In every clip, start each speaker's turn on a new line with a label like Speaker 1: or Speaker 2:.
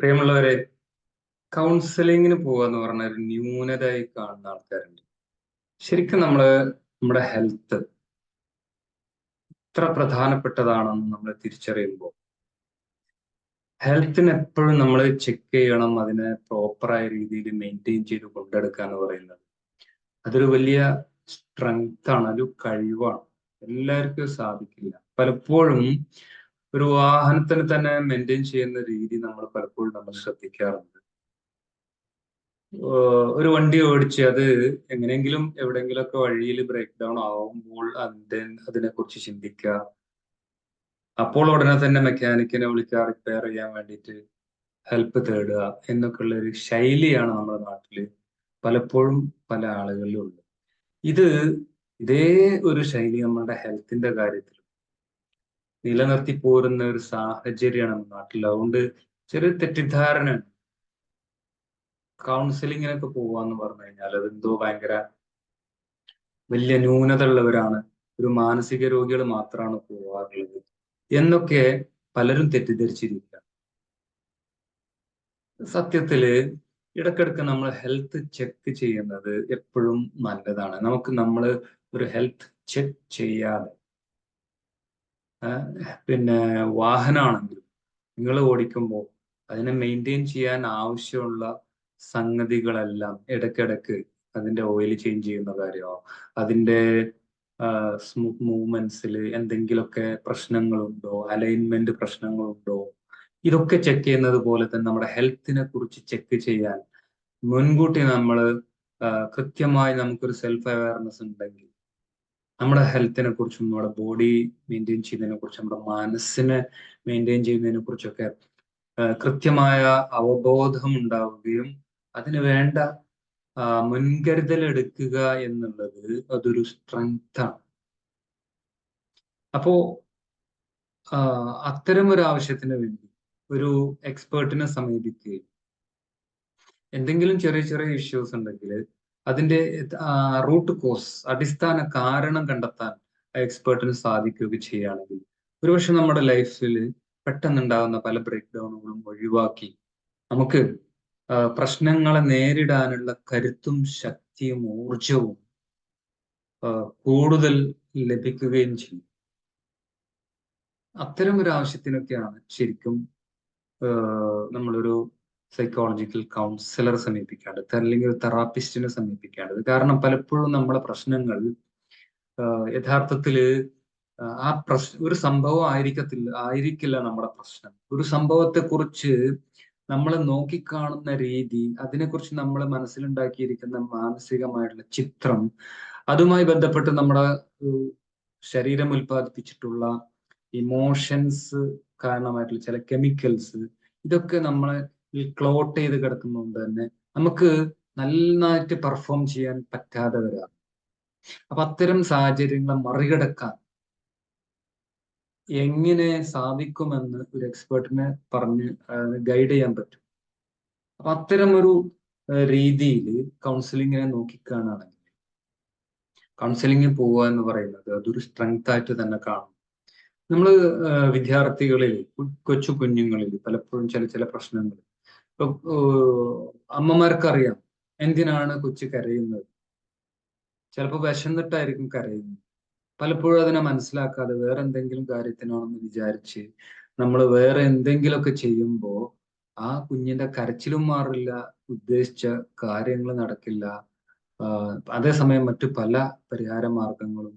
Speaker 1: പ്രിയമുള്ളവരെ കൗൺസിലിങ്ങിന് പോവുക എന്ന് പറഞ്ഞ ഒരു ന്യൂനതയായി കാണുന്ന ആൾക്കാരുണ്ട്. ശരിക്കും നമ്മൾ നമ്മുടെ ഹെൽത്ത് ഇത്ര പ്രധാനപ്പെട്ടതാണെന്ന് നമ്മൾ തിരിച്ചറിയുമ്പോൾ ഹെൽത്തിന് എപ്പോഴും നമ്മൾ ചെക്ക് ചെയ്യണം അതിനെ പ്രോപ്പറായ രീതിയിൽ മെയിന്റെയിൻ ചെയ്ത് കൊണ്ടെടുക്കുക എന്ന് പറയുന്നത്. അതൊരു വലിയ സ്ട്രെങ്ത് ആണ് ഒരു കഴിവാണ്. എല്ലാവർക്കും സാധിക്കില്ല. പലപ്പോഴും ഒരു വാഹനത്തിന് തന്നെ മെയിന്റെയിൻ ചെയ്യുന്ന രീതി നമ്മൾ പലപ്പോഴും നമ്മൾ ശ്രദ്ധിക്കാറുണ്ട്. ഒരു വണ്ടി ഓടിച്ച് അത് എങ്ങനെയെങ്കിലും എവിടെയെങ്കിലുമൊക്കെ വഴിയിൽ ബ്രേക്ക് ഡൗൺ ആവുമ്പോൾ അതിനെ കുറിച്ച് ചിന്തിക്കുക. അപ്പോൾ ഉടനെ തന്നെ മെക്കാനിക്കിനെ വിളിക്കുക റിപ്പയർ ചെയ്യാൻ വേണ്ടിയിട്ട് ഹെൽപ്പ് തേടുക എന്നൊക്കെയുള്ള ഒരു ശൈലിയാണ് നമ്മുടെ നാട്ടിൽ പലപ്പോഴും പല ആളുകളിലും ഉള്ളത്. ഇത് ഇതേ ഒരു ശൈലി നമ്മുടെ ഹെൽത്തിന്റെ കാര്യത്തിൽ നിലനിർത്തി പോരുന്ന ഒരു സാഹചര്യമാണ് നാട്ടിൽ. അതുകൊണ്ട് ചെറിയ തെറ്റിദ്ധാരണ. കൗൺസിലിങ്ങിനൊക്കെ പോവാന്ന് പറഞ്ഞു കഴിഞ്ഞാൽ അതെന്തോ ഭയങ്കര വലിയ ന്യൂനത ഉള്ളവരാണ് ഒരു മാനസിക രോഗികൾ മാത്രമാണ് പോവാറുള്ളത്. എന്നൊക്കെ പലരും തെറ്റിദ്ധരിച്ചിരിക്കുക. സത്യത്തിൽ ഇടക്കിടക്ക് നമ്മൾ ഹെൽത്ത് ചെക്ക് ചെയ്യുന്നത് എപ്പോഴും നല്ലതാണ്. നമുക്ക് നമ്മൾ ഒരു ഹെൽത്ത് ചെക്ക് ചെയ്യാതെ പിന്നെ വാഹനമാണെങ്കിലും നിങ്ങൾ ഓടിക്കുമ്പോൾ അതിനെ മെയിന്റെയിൻ ചെയ്യാൻ ആവശ്യമുള്ള സംഗതികളെല്ലാം ഇടയ്ക്കിടയ്ക്ക് അതിന്റെ ഓയിൽ ചേഞ്ച് ചെയ്യുന്ന കാര്യമോ? അതിന്റെ സ്മൂത്ത് മൂവ്മെന്റ്സിൽ എന്തെങ്കിലുമൊക്കെ പ്രശ്നങ്ങളുണ്ടോ? അലൈൻമെന്റ് പ്രശ്നങ്ങളുണ്ടോ? ഇതൊക്കെ ചെക്ക് ചെയ്യുന്നത് പോലെ തന്നെ നമ്മുടെ ഹെൽത്തിനെ കുറിച്ച് ചെക്ക് ചെയ്യാൻ മുൻകൂട്ടി നമ്മൾ കൃത്യമായി നമുക്കൊരു സെൽഫ് അവയർനെസ് ഉണ്ടെങ്കിൽ നമ്മുടെ ഹെൽത്തിനെ കുറിച്ചും നമ്മുടെ ബോഡി മെയിന്റെയിൻ ചെയ്യുന്നതിനെ കുറിച്ചും നമ്മുടെ മനസ്സിനെ മെയിന്റെയിൻ ചെയ്യുന്നതിനെ കുറിച്ചൊക്കെ കൃത്യമായ അവബോധം ഉണ്ടാവുകയും അതിന് വേണ്ട മുൻകരുതൽ എടുക്കുക എന്നുള്ളത് അതൊരു സ്ട്രെങ്ത് ആണ്. അപ്പോ അത്തരം ഒരു ആവശ്യത്തിന് വേണ്ടി ഒരു എക്സ്പേർട്ടിനെ സമീപിക്കുകയും എന്തെങ്കിലും ചെറിയ ചെറിയ ഇഷ്യൂസ് ഉണ്ടെങ്കിൽ അതിന്റെ റൂട്ട് കോസ് അടിസ്ഥാന കാരണം കണ്ടെത്താൻ എക്സ്പേർട്ടിന് സാധിക്കുകയൊക്കെ ചെയ്യുകയാണെങ്കിൽ ഒരുപക്ഷെ നമ്മുടെ ലൈഫിൽ പെട്ടെന്നുണ്ടാകുന്ന പല ബ്രേക്ക് ഡൗണുകളും ഒഴിവാക്കി നമുക്ക് പ്രശ്നങ്ങളെ നേരിടാനുള്ള കരുത്തും ശക്തിയും ഊർജവും കൂടുതൽ ലഭിക്കുകയും ചെയ്യും. അത്തരം ഒരു ആവശ്യത്തിനൊക്കെയാണ് ശരിക്കും നമ്മളൊരു സൈക്കോളജിക്കൽ കൗൺസിലറെ സമീപിക്കേണ്ടത് അല്ലെങ്കിൽ ഒരു തെറാപ്പിസ്റ്റിനെ സമീപിക്കേണ്ടത് കാരണം പലപ്പോഴും നമ്മളെ പ്രശ്നങ്ങൾ യഥാർത്ഥത്തിൽ ആ പ്രശ് ഒരു സംഭവം ആയിരിക്കത്തില്ല ആയിരിക്കില്ല നമ്മുടെ പ്രശ്നം. ഒരു സംഭവത്തെ കുറിച്ച് നമ്മൾ നോക്കിക്കാണുന്ന രീതി അതിനെക്കുറിച്ച് നമ്മൾ മനസ്സിലുണ്ടാക്കിയിരിക്കുന്ന മാനസികമായിട്ടുള്ള ചിത്രം അതുമായി ബന്ധപ്പെട്ട് നമ്മുടെ ശരീരം ഉൽപ്പാദിപ്പിച്ചിട്ടുള്ള ഇമോഷൻസ് കാരണമായിട്ടുള്ള ചില കെമിക്കൽസ് ഇതൊക്കെ നമ്മളെ ക്ലോട്ട് ചെയ്ത് കിടക്കുന്നതുകൊണ്ട് തന്നെ നമുക്ക് നന്നായിട്ട് പെർഫോം ചെയ്യാൻ പറ്റാതെ വരാം. അപ്പൊ അത്തരം സാഹചര്യങ്ങളെ മറികടക്കാൻ എങ്ങനെ സാധിക്കുമെന്ന് ഒരു എക്സ്പേർട്ടിനെ പറഞ്ഞ് ഗൈഡ് ചെയ്യാൻ പറ്റും. അപ്പൊ അത്തരം ഒരു രീതിയിൽ കൗൺസിലിങ്ങിനെ നോക്കിക്കാണാണെങ്കിൽ കൗൺസിലിങ്ങിൽ പോവുക എന്ന് പറയുന്നത് അതൊരു സ്ട്രെങ്ത് ആയിട്ട് തന്നെ കാണും. നമ്മൾ വിദ്യാർത്ഥികളിൽ കൊച്ചു കുഞ്ഞുങ്ങളിൽ പലപ്പോഴും ചില ചില പ്രശ്നങ്ങൾ ഇപ്പൊ അമ്മമാർക്കറിയാം എന്തിനാണ് കൊച്ചു കരയുന്നത്? ചിലപ്പോൾ വിശന്നിട്ടായിരിക്കും കരയുന്നത്. പലപ്പോഴും അതിനെ മനസ്സിലാക്കാതെ വേറെ എന്തെങ്കിലും കാര്യത്തിനാണെന്ന് വിചാരിച്ച് നമ്മൾ വേറെ എന്തെങ്കിലുമൊക്കെ ചെയ്യുമ്പോൾ ആ കുഞ്ഞിന്റെ കരച്ചിലും മാറില്ല ഉദ്ദേശിച്ച കാര്യങ്ങൾ നടക്കില്ല. അതേസമയം മറ്റു പല പരിഹാര മാർഗങ്ങളും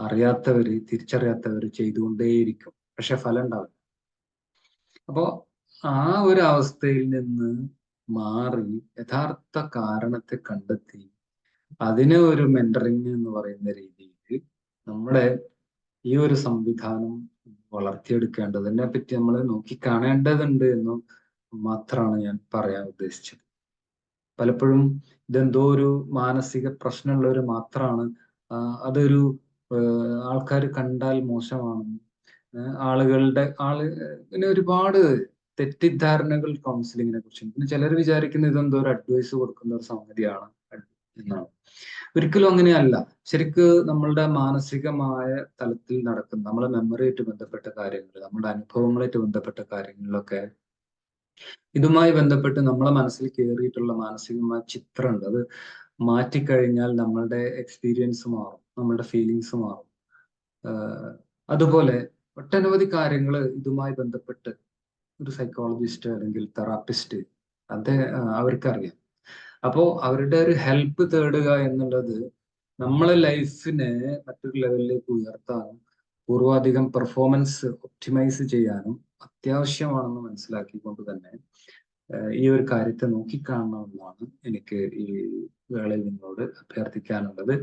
Speaker 1: അറിയാത്തവര് തിരിച്ചറിയാത്തവര് ചെയ്തുകൊണ്ടേയിരിക്കും. പക്ഷെ ഫലം ഉണ്ടാവില്ല. അപ്പോ ആ ഒരു അവസ്ഥയിൽ നിന്ന് മാറി യഥാർത്ഥ കാരണത്തെ കണ്ടെത്തി അതിനെ ഒരു മെന്ററിങ് എന്ന് പറയുന്ന രീതിയിൽ നമ്മുടെ ഈ ഒരു സംവിധാനം വളർത്തിയെടുക്കേണ്ടത് അതിനെ പറ്റി നമ്മൾ നോക്കി കാണേണ്ടതുണ്ട് എന്ന് മാത്രമാണ് ഞാൻ പറയാൻ ഉദ്ദേശിച്ചത്. പലപ്പോഴും ഇതെന്തോ ഒരു മാനസിക പ്രശ്നമുള്ളവർ മാത്രമാണ്. അതൊരു ആൾക്കാർ കണ്ടാൽ മോശമാണെന്ന് ആളുകളുടെ ആൾ പിന്നെ ഒരുപാട് തെറ്റിദ്ധാരണകൾ കൗൺസിലിങ്ങിനെ കുറിച്ചും. പിന്നെ ചിലർ വിചാരിക്കുന്ന ഇതെന്തോ ഒരു അഡ്വൈസ് കൊടുക്കുന്ന ഒരു സംഗതിയാണ് എന്നാണ്. ഒരിക്കലും അങ്ങനെയല്ല. ശരിക്ക് നമ്മളുടെ മാനസികമായ തലത്തിൽ നടക്കുന്ന നമ്മളെ മെമ്മറിയായിട്ട് ബന്ധപ്പെട്ട കാര്യങ്ങൾ നമ്മുടെ അനുഭവങ്ങളായിട്ട് ബന്ധപ്പെട്ട കാര്യങ്ങളിലൊക്കെ ഇതുമായി ബന്ധപ്പെട്ട് നമ്മളെ മനസ്സിൽ കയറിയിട്ടുള്ള മാനസികമായ ചിത്രം ഉണ്ട് അത് മാറ്റിക്കഴിഞ്ഞാൽ നമ്മളുടെ എക്സ്പീരിയൻസ് മാറും നമ്മളുടെ ഫീലിങ്സ് മാറും. അതുപോലെ ഒട്ടനവധി കാര്യങ്ങൾ ഇതുമായി ബന്ധപ്പെട്ട് ഒരു സൈക്കോളജിസ്റ്റ് അല്ലെങ്കിൽ തെറാപ്പിസ്റ്റ് അത് അവർക്കറിയാം. അപ്പോ അവരുടെ ഒരു ഹെൽപ്പ് തേടുക എന്നുള്ളത് നമ്മളെ ലൈഫിനെ മറ്റൊരു ലെവലിലേക്ക് ഉയർത്താനും പൂർവാധികം പെർഫോമൻസ് ഒപ്റ്റിമൈസ് ചെയ്യാനും അത്യാവശ്യമാണെന്ന് മനസ്സിലാക്കിക്കൊണ്ട് തന്നെ ഈ ഒരു കാര്യത്തെ നോക്കിക്കാണണമെന്നാണ് എനിക്ക് ഈ വേളയിൽ നിങ്ങളോട് അഭ്യർത്ഥിക്കാനുള്ളത്.